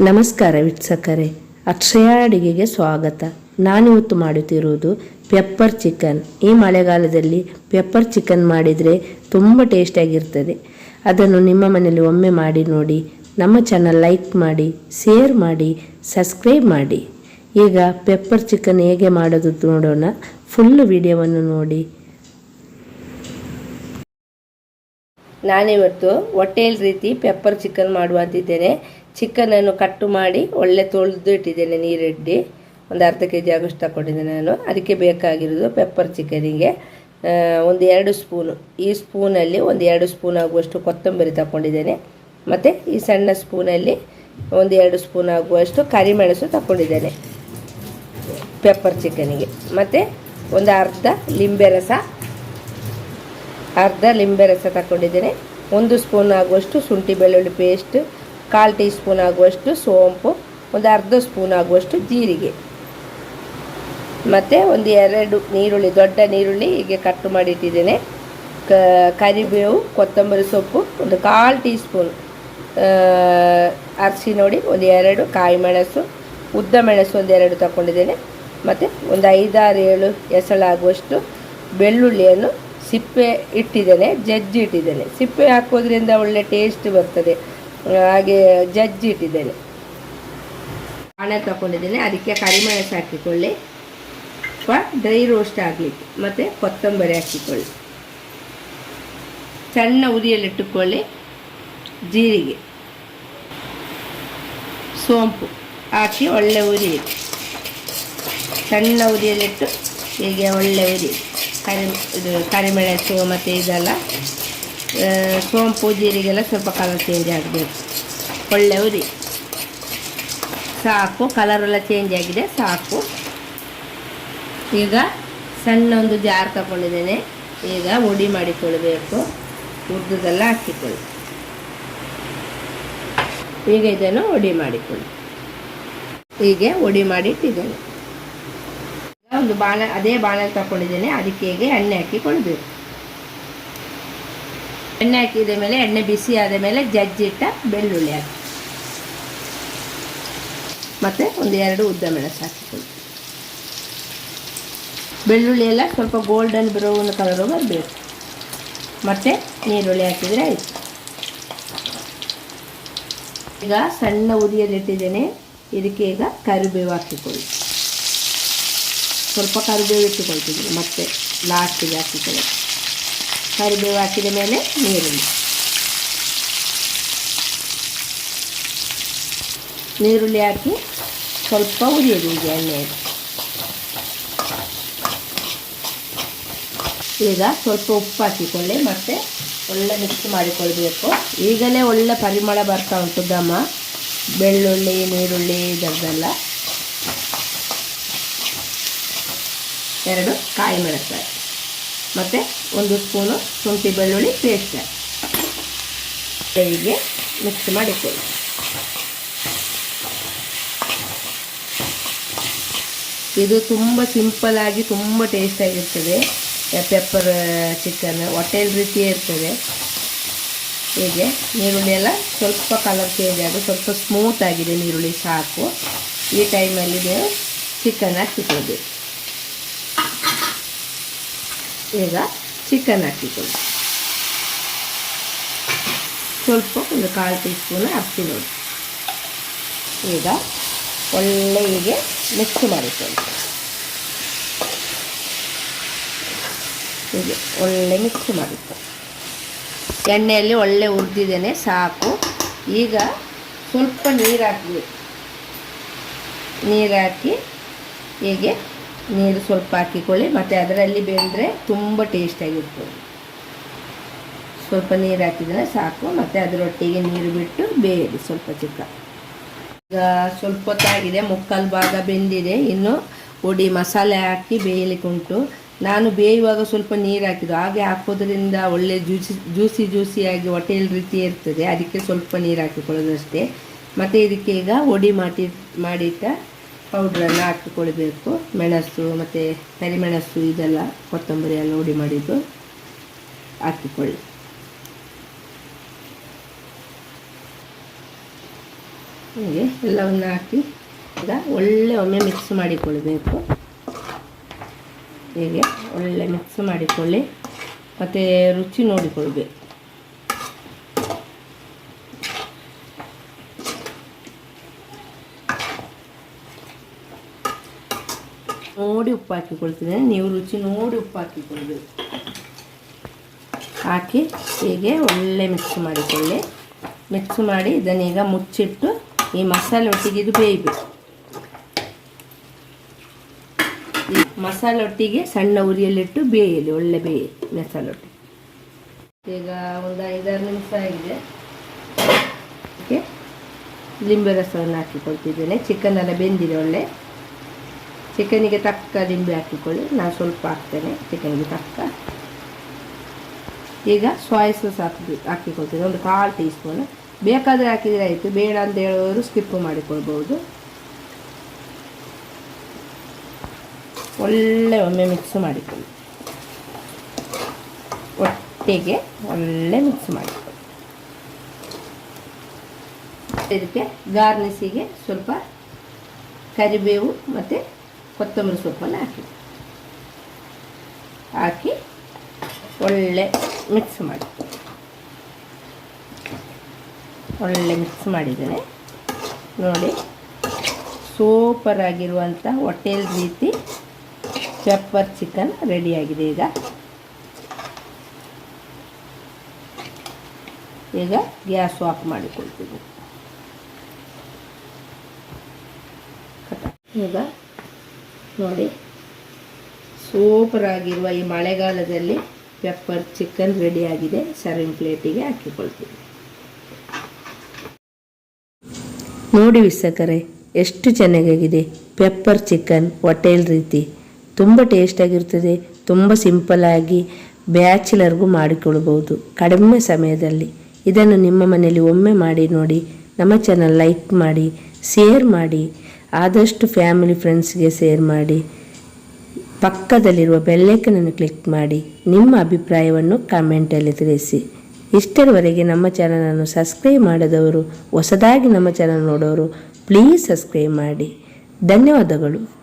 ನಮಸ್ಕಾರ ವೀಕ್ಷಕರೇ, ಅಕ್ಷಯ ಅಡಿಗೆಗೆ ಸ್ವಾಗತ. ನಾನಿವತ್ತು ಮಾಡುತ್ತಿರುವುದು ಪೆಪ್ಪರ್ ಚಿಕನ್ ಈ ಮಳೆಗಾಲದಲ್ಲಿ ಪೆಪ್ಪರ್ ಚಿಕನ್ ಮಾಡಿದರೆ ತುಂಬ ಟೇಸ್ಟಿಯಾಗಿರ್ತದೆ ಅದನ್ನು ನಿಮ್ಮ ಮನೆಯಲ್ಲಿ ಒಮ್ಮೆ ಮಾಡಿ ನೋಡಿ, ನಮ್ಮ ಚಾನಲ್ ಲೈಕ್ ಮಾಡಿ ಶೇರ್ ಮಾಡಿ ಸಬ್ಸ್ಕ್ರೈಬ್ ಮಾಡಿ. ಈಗ ಪೆಪ್ಪರ್ ಚಿಕನ್ ಹೇಗೆ ಮಾಡೋದು ನೋಡೋಣ. ಫುಲ್ ವಿಡಿಯೋವನ್ನು ನೋಡಿ. ನಾನಿವತ್ತು ಹೊಟ್ಟೆಲ್ ರೀತಿ ಪೆಪ್ಪರ್ ಚಿಕನ್ ಮಾಡುವಂತಿದ್ದೇನೆ. ಚಿಕನನ್ನು ಕಟ್ಟು ಮಾಡಿ ಒಳ್ಳೆ ತೊಳೆದು ಇಟ್ಟಿದ್ದೇನೆ ನೀರಿಡ್ಡಿ. ಒಂದು ಅರ್ಧ ಕೆ ಜಿ ಆಗೋಷ್ಟು ತಗೊಂಡಿದ್ದೇನೆ ನಾನು. ಅದಕ್ಕೆ ಬೇಕಾಗಿರೋದು ಪೆಪ್ಪರ್ ಚಿಕನಿಗೆ ಒಂದು ಎರಡು ಸ್ಪೂನು ಈ ಸ್ಪೂನಲ್ಲಿ ಒಂದು ಎರಡು ಸ್ಪೂನ್ ಆಗುವಷ್ಟು ಕೊತ್ತಂಬರಿ ತಗೊಂಡಿದ್ದೇನೆ ಮತ್ತು ಈ ಸಣ್ಣ ಸ್ಪೂನಲ್ಲಿ ಒಂದು ಎರಡು ಸ್ಪೂನ್ ಆಗುವಷ್ಟು ಕರಿಮೆಣಸು ತಗೊಂಡಿದ್ದೇನೆ ಪೆಪ್ಪರ್ ಚಿಕನಿಗೆ ಮತ್ತು ಒಂದು ಅರ್ಧ ಲಿಂಬೆ ರಸ, ಅರ್ಧ ಲಿಂಬೆ ರಸ ತಗೊಂಡಿದ್ದೇನೆ ಒಂದು ಸ್ಪೂನ್ ಆಗುವಷ್ಟು ಶುಂಠಿ ಬೆಳ್ಳುಳ್ಳಿ ಪೇಸ್ಟ್ ಕಾಲು ಟೀ ಸ್ಪೂನ್ ಆಗುವಷ್ಟು ಸೋಂಪು, ಒಂದು ಅರ್ಧ ಸ್ಪೂನ್ ಆಗುವಷ್ಟು ಜೀರಿಗೆ. ಮತ್ತು ಒಂದು ಎರಡು ನೀರುಳ್ಳಿ ದೊಡ್ಡ ನೀರುಳ್ಳಿ ಹೀಗೆ ಕಟ್ ಮಾಡಿ ಇಟ್ಟಿದ್ದೇನೆ ಕ, ಕರಿಬೇವು, ಕೊತ್ತಂಬರಿ ಸೊಪ್ಪು, ಒಂದು ಕಾಲು ಟೀ ಸ್ಪೂನ್ ಅರಿಶಿ ನೋಡಿ, ಒಂದು ಎರಡು ಕಾಯಿ ಮೆಣಸು, ಉದ್ದ ಮೆಣಸು ಒಂದು ಎರಡು ತಗೊಂಡಿದ್ದೇನೆ ಮತ್ತು ಒಂದು ಐದಾರು ಏಳು ಎಸಳಾಗುವಷ್ಟು ಬೆಳ್ಳುಳ್ಳಿಯನ್ನು ಸಿಪ್ಪೆ ಇಟ್ಟಿದ್ದೇನೆ, ಜಜ್ಜಿ ಇಟ್ಟಿದ್ದೇನೆ. ಸಿಪ್ಪೆ ಹಾಕೋದ್ರಿಂದ ಒಳ್ಳೆ ಟೇಸ್ಟ್ ಬರ್ತದೆ. ಹಾಗೆ ಜಜ್ಜಿ ಇಟ್ಟಿದ್ದೇನೆ. ಹಣೆ ತಗೊಂಡಿದ್ದೇನೆ ಅದಕ್ಕೆ ಕರಿಮೆಣಸು ಹಾಕಿಕೊಳ್ಳಿ. ಅಥವಾ ಡ್ರೈ ರೋಸ್ಟ್ ಆಗಲಿಕ್ಕೆ. ಮತ್ತು ಕೊತ್ತಂಬರಿ ಹಾಕಿಕೊಳ್ಳಿ. ಸಣ್ಣ ಉರಿಯಲ್ಲಿಟ್ಟುಕೊಳ್ಳಿ ಜೀರಿಗೆ. ಸೋಂಪು ಹಾಕಿ ಒಳ್ಳೆ ಉರಿ ಸಣ್ಣ ಉರಿಯಲ್ಲಿಟ್ಟು ಹೀಗೆ ಒಳ್ಳೆ ಉರಿ. ಕರಿ, ಇದು ಕರಿಮೆಣಸು ಮತ್ತು ಇದೆಲ್ಲ ಸೋಂಪು, ಜೀರಿಗೆಲ್ಲ ಸ್ವಲ್ಪ ಕಲರ್ ಚೇಂಜ್ ಆಗಬೇಕು. ಒಳ್ಳೆ ಉರಿ. ಸಾಕು ಕಲರೆಲ್ಲ ಚೇಂಜ್ ಆಗಿದೆ, ಸಾಕು. ಈಗ ಸಣ್ಣ ಒಂದು ಜಾರ್ ತಗೊಂಡಿದ್ದೇನೆ. ಈಗ ಉಡಿ ಮಾಡಿಕೊಳ್ಬೇಕು. ಉದ್ದದೆಲ್ಲ ಹಾಕಿಕೊಳ್ಳಿ. ಈಗ ಇದನ್ನು ಉಡಿ ಮಾಡಿಕೊಳ್ಳಿ. ಹೀಗೆ ಉಡಿ ಮಾಡಿಟ್ಟಿದ್ದೇನೆ. ಒಂದು ಬಾಣ, ಅದೇ ಬಾಣಲ್ಲಿ ತಗೊಂಡಿದ್ದೇನೆ. ಅದಕ್ಕೆ ಹೀಗೆ ಎಣ್ಣೆ ಹಾಕಿಕೊಳ್ಬೇಕು. ಎಣ್ಣೆ ಹಾಕಿದ ಮೇಲೆ, ಎಣ್ಣೆ ಬಿಸಿ ಆದ ಮೇಲೆ ಜಜ್ಜಿಟ್ಟ ಬೆಳ್ಳುಳ್ಳಿ ಹಾಕಿ. ಮತ್ತು ಒಂದು ಎರಡು ಉದ್ದ ಮೆಣಸು ಹಾಕಿಕೊಳ್ಳಿ. ಬೆಳ್ಳುಳ್ಳಿ ಎಲ್ಲ ಸ್ವಲ್ಪ ಗೋಲ್ಡನ್ ಬ್ರೌನ್ ಕಲರ್ ಬರಬೇಕು. ಮತ್ತು ನೀರುಳ್ಳಿ ಹಾಕಿದರೆ ಆಯಿತು. ಈಗ ಸಣ್ಣ ಉರಿಯಲ್ಲಿಟ್ಟಿದ್ದೇನೆ ಇದಕ್ಕೆ ಈಗ ಕರಿಬೇವು ಹಾಕಿಕೊಳ್ಳಿ. ಸ್ವಲ್ಪ ಕರಿಬೇವು ಇಟ್ಟುಕೊಳ್ತಿದ್ದೀನಿ ಮತ್ತೆ ಲಾಸ್ಟಿಗೆ ಹಾಕಿಕೊಳ್ಳಿ. ಕರಿಬೇವು ಹಾಕಿದ ಮೇಲೆ ನೀರುಳ್ಳಿ. ನೀರುಳ್ಳಿ ಹಾಕಿ ಸ್ವಲ್ಪ ಉರಿಯೋದು ಈಗ ಎಣ್ಣೆಯಲ್ಲಿ. ಈಗ ಸ್ವಲ್ಪ ಉಪ್ಪು ಹಾಕಿಕೊಳ್ಳಿ ಮತ್ತೆ ಒಳ್ಳೆ ಮಿಕ್ಸ್ ಮಾಡಿಕೊಳ್ಬೇಕು. ಈಗಲೇ ಒಳ್ಳೆ ಪರಿಮಳ ಬರ್ತಾ ಉಂಟು ಘಮ. ಬೆಳ್ಳುಳ್ಳಿ, ನೀರುಳ್ಳಿ ಇದರದೆಲ್ಲ ಎರಡು ಕಾಯಿ ಮೆಣಸಾಯಿ ಮತ್ತು ಒಂದು ಸ್ಪೂನು ಶುಂಠಿ ಬೆಳ್ಳುಳ್ಳಿ ಪೇಸ್ಟ್. ಹೀಗೆ ಮಿಕ್ಸ್ ಮಾಡಿಕೊಳ್ಳಿ. ಇದು ತುಂಬ ಸಿಂಪಲ್ ಆಗಿ ತುಂಬ ಟೇಸ್ಟಾಗಿರ್ತದೆ ಪೆಪ್ಪರ್ ಚಿಕನ್ ಹೋಟೆಲ್ ರೀತಿಯೇ ಇರ್ತದೆ. ಹೀಗೆ ನೀರುಳ್ಳಿ ಎಲ್ಲ ಸ್ವಲ್ಪ ಕಲರ್ ಚೇಂಜ್ ಆಗಿ ಸ್ವಲ್ಪ ಸ್ಮೂತ್ ಆಗಿದೆ ನೀರುಳ್ಳಿ ಸಾಕು. ಈ ಟೈಮಲ್ಲಿ ನೀವು ಚಿಕನ್ ಹಾಕಿಕೊಳ್ಬೇಕು ಈಗ ಚಿಕನ್ ಹಾಕಿಕೊಳ್ಳಿ. ಸ್ವಲ್ಪ ಒಂದು ಕಾಲು ಟೀ ಸ್ಪೂನ್ ಅಕ್ಕಿ ನೋಡಿ. ಈಗ ಒಳ್ಳೆ ಹೀಗೆ ಮಿಕ್ಸ್ ಮಾಡಿಕೊಳ್ಳಿ. ಹೀಗೆ ಒಳ್ಳೆ ಮಿಕ್ಸ್ ಮಾಡಿಕೊಳ್ಳಿ. ಎಣ್ಣೆಯಲ್ಲಿ ಒಳ್ಳೆ ಉರಿದಿದ್ದೇನೆ ಸಾಕು. ಈಗ ಸ್ವಲ್ಪ ನೀರು ಹಾಕಬೇಕು ನೀರು ಹಾಕಿ ಹೀಗೆ ನೀರು ಸ್ವಲ್ಪ ಹಾಕಿಕೊಳ್ಳಿ, ಮತ್ತು ಅದರಲ್ಲಿ ಬೆಂದರೆ ತುಂಬ ಟೇಸ್ಟಾಗಿರ್ತದೆ. ಸ್ವಲ್ಪ ನೀರು ಹಾಕಿದರೆ ಸಾಕು, ಮತ್ತು ಅದರೊಟ್ಟಿಗೆ ನೀರು ಬಿಟ್ಟು ಬೇಯಿರಿ ಸ್ವಲ್ಪ ಚಿಕ್ಕ. ಈಗ ಸ್ವಲ್ಪ ಹೊತ್ತಾಗಿದೆ, ಮುಕ್ಕಾಲು ಭಾಗ ಬೆಂದಿದೆ, ಇನ್ನು ಹುಡಿ ಮಸಾಲೆ ಹಾಕಿ ಬೇಯಲಿಕ್ಕೆ ಉಂಟು. ನಾನು ಬೇಯುವಾಗ ಸ್ವಲ್ಪ ನೀರು ಹಾಕಿದ್ದು, ಹಾಗೆ ಹಾಕೋದ್ರಿಂದ ಒಳ್ಳೆ ಜ್ಯೂಸಿ ಜ್ಯೂಸಿ ಜ್ಯೂಸಿಯಾಗಿ ಹೋಟೆಲ್ ರೀತಿ ಇರ್ತದೆ, ಅದಕ್ಕೆ ಸ್ವಲ್ಪ ನೀರು ಹಾಕಿಕೊಳ್ಳೋದಷ್ಟೇ. ಮತ್ತು ಇದಕ್ಕೆ ಈಗ ಒಡಿ ಮಾಡಿ, ಮಾಡಿಟ್ಟ ಪೌಡ್ರನ್ನು ಹಾಕಿಕೊಳ್ಬೇಕು. ಮೆಣಸು ಮತ್ತು ಕರಿಮೆಣಸು ಇದೆಲ್ಲ ಕೊತ್ತಂಬರಿ ಎಲ್ಲ ಹುಡಿ ಮಾಡಿದ್ದು ಹಾಕಿಕೊಳ್ಳಿ. ಹಾಗೆ ಎಲ್ಲವನ್ನು ಹಾಕಿ ಈಗ ಒಳ್ಳೆ ಒಮ್ಮೆ ಮಿಕ್ಸ್ ಮಾಡಿಕೊಳ್ಬೇಕು. ಹೀಗೆ ಒಳ್ಳೆ ಮಿಕ್ಸ್ ಮಾಡಿಕೊಳ್ಳಿ. ಮತ್ತು ರುಚಿ ನೋಡಿಕೊಳ್ಬೇಕು. ನೋಡಿ ಉಪ್ಪು ಹಾಕಿಕೊಳ್ತಿದ್ದೇನೆ ನೀವು ರುಚಿ ನೋಡಿ ಉಪ್ಪು ಹಾಕಿಕೊಳ್ಬೇಕು ಹಾಕಿ ಹೀಗೆ ಒಳ್ಳೆ ಮಿಕ್ಸ್ ಮಾಡಿಕೊಳ್ಳಿ. ಮಿಕ್ಸ್ ಮಾಡಿ ಇದನ್ನೀಗ ಮುಚ್ಚಿಟ್ಟು ಈ ಮಸಾಲೆ ಒಟ್ಟಿಗೆ ಇದು ಬೇಯಬೇಕು. ಮಸಾಲೆ ಒಟ್ಟಿಗೆ ಸಣ್ಣ ಉರಿಯಲ್ಲಿಟ್ಟು ಬೇಯಲಿ, ಒಳ್ಳೆ ಬೇಯಿ, ಮಸಾಲೆ ಒಟ್ಟಿಗೆ. ಈಗ ಒಂದು ಐದಾರು ನಿಮಿಷ ಆಗಿದೆ. ಲಿಂಬೆ ರಸವನ್ನು ಹಾಕಿಕೊಳ್ತಿದ್ದೇನೆ. ಚಿಕನ್ ಎಲ್ಲ ಬೆಂದಿದೆ ಒಳ್ಳೆ. ಚಿಕನಿಗೆ ತಕ್ಕ ಲಿಂಬೆ ಹಾಕಿಕೊಳ್ಳಿ. ನಾನು ಸ್ವಲ್ಪ ಹಾಕ್ತೇನೆ ಚಿಕನಿಗೆ ತಕ್ಕ. ಈಗ ಸೋಯಾ ಸಾಸ್ ಹಾಕಿ ಹಾಕಿಕೊಳ್ತೀನಿ. ಒಂದು ಕಾಲು ಟೀ ಸ್ಪೂನ್ ಬೇಕಾದರೆ ಹಾಕಿದರೆ ಆಯಿತು. ಬೇಡ ಅಂತ ಹೇಳೋರು ಸ್ಕಿಪ್ ಮಾಡಿಕೊಳ್ಬೋದು ಒಳ್ಳೆ ಒಮ್ಮೆ ಮಿಕ್ಸ್ ಮಾಡಿಕೊಳ್ಳಿ. ಒಟ್ಟಿಗೆ ಒಳ್ಳೆ ಮಿಕ್ಸ್ ಮಾಡಿಕೊಳ್ಳಿ. ಇದಕ್ಕೆ ಗಾರ್ನಿಸಿಗೆ ಸ್ವಲ್ಪ ಕರಿಬೇವು ಮತ್ತು ಕೊತ್ತಂಬರಿ ಸೊಪ್ಪನ್ನು ಹಾಕಿ. ಹಾಕಿ ಒಳ್ಳೆ ಮಿಕ್ಸ್ ಮಾಡಿ. ಒಳ್ಳೆ ಮಿಕ್ಸ್ ಮಾಡಿದ್ದೇನೆ. ನೋಡಿ ಸೂಪರ್ ಆಗಿರುವಂಥ ಹೋಟೆಲ್ ರೀತಿ ಪೆಪ್ಪರ್ ಚಿಕನ್ ರೆಡಿಯಾಗಿದೆ ಈಗ. ಈಗ ಗ್ಯಾಸ್ ಆಫ್ ಮಾಡಿಕೊಳ್ತೀವಿ. ಈಗ ನೋಡಿ. ಸೂಪರಾಗಿರುವ ಈ ಮಳೆಗಾಲದಲ್ಲಿ ಪೆಪ್ಪರ್ ಚಿಕನ್ ರೆಡಿಯಾಗಿದೆ ಸರ್ವಿಂಗ್ ಪ್ಲೇಟಿಗೆ ಹಾಕಿಕೊಳ್ತೀವಿ ನೋಡಿ ವೀಕ್ಷಕರೇ, ಎಷ್ಟು ಚೆನ್ನಾಗಾಗಿದೆ. ಪೆಪ್ಪರ್ ಚಿಕನ್ ಹೊಟೇಲ್ ರೀತಿ. ತುಂಬ ಟೇಸ್ಟಾಗಿರ್ತದೆ ತುಂಬ ಸಿಂಪಲ್ಲಾಗಿ ಬ್ಯಾಚುಲರ್ಗೂ ಮಾಡಿಕೊಳ್ಬೋದು ಕಡಿಮೆ ಸಮಯದಲ್ಲಿ. ಇದನ್ನು ನಿಮ್ಮ ಮನೆಯಲ್ಲಿ ಒಮ್ಮೆ ಮಾಡಿ ನೋಡಿ. ನಮ್ಮ ಚಾನಲ್ ಲೈಕ್ ಮಾಡಿ ಶೇರ್ ಮಾಡಿ. ಆದಷ್ಟು ಫ್ಯಾಮಿಲಿ ಫ್ರೆಂಡ್ಸ್ಗೆ ಶೇರ್ ಮಾಡಿ, ಪಕ್ಕದಲ್ಲಿರುವ ಬೆಲ್ಲೈಕನನ್ನು ಕ್ಲಿಕ್ ಮಾಡಿ, ನಿಮ್ಮ ಅಭಿಪ್ರಾಯವನ್ನು ಕಾಮೆಂಟಲ್ಲಿ ತಿಳಿಸಿ. ಇಷ್ಟರವರೆಗೆ ನಮ್ಮ ಚಾನಲನ್ನು ಸಬ್ಸ್ಕ್ರೈಬ್ ಮಾಡದವರು, ಹೊಸದಾಗಿ ನಮ್ಮ ಚಾನಲ್ ನೋಡೋರು ಪ್ಲೀಸ್ ಸಬ್ಸ್ಕ್ರೈಬ್ ಮಾಡಿ. ಧನ್ಯವಾದಗಳು.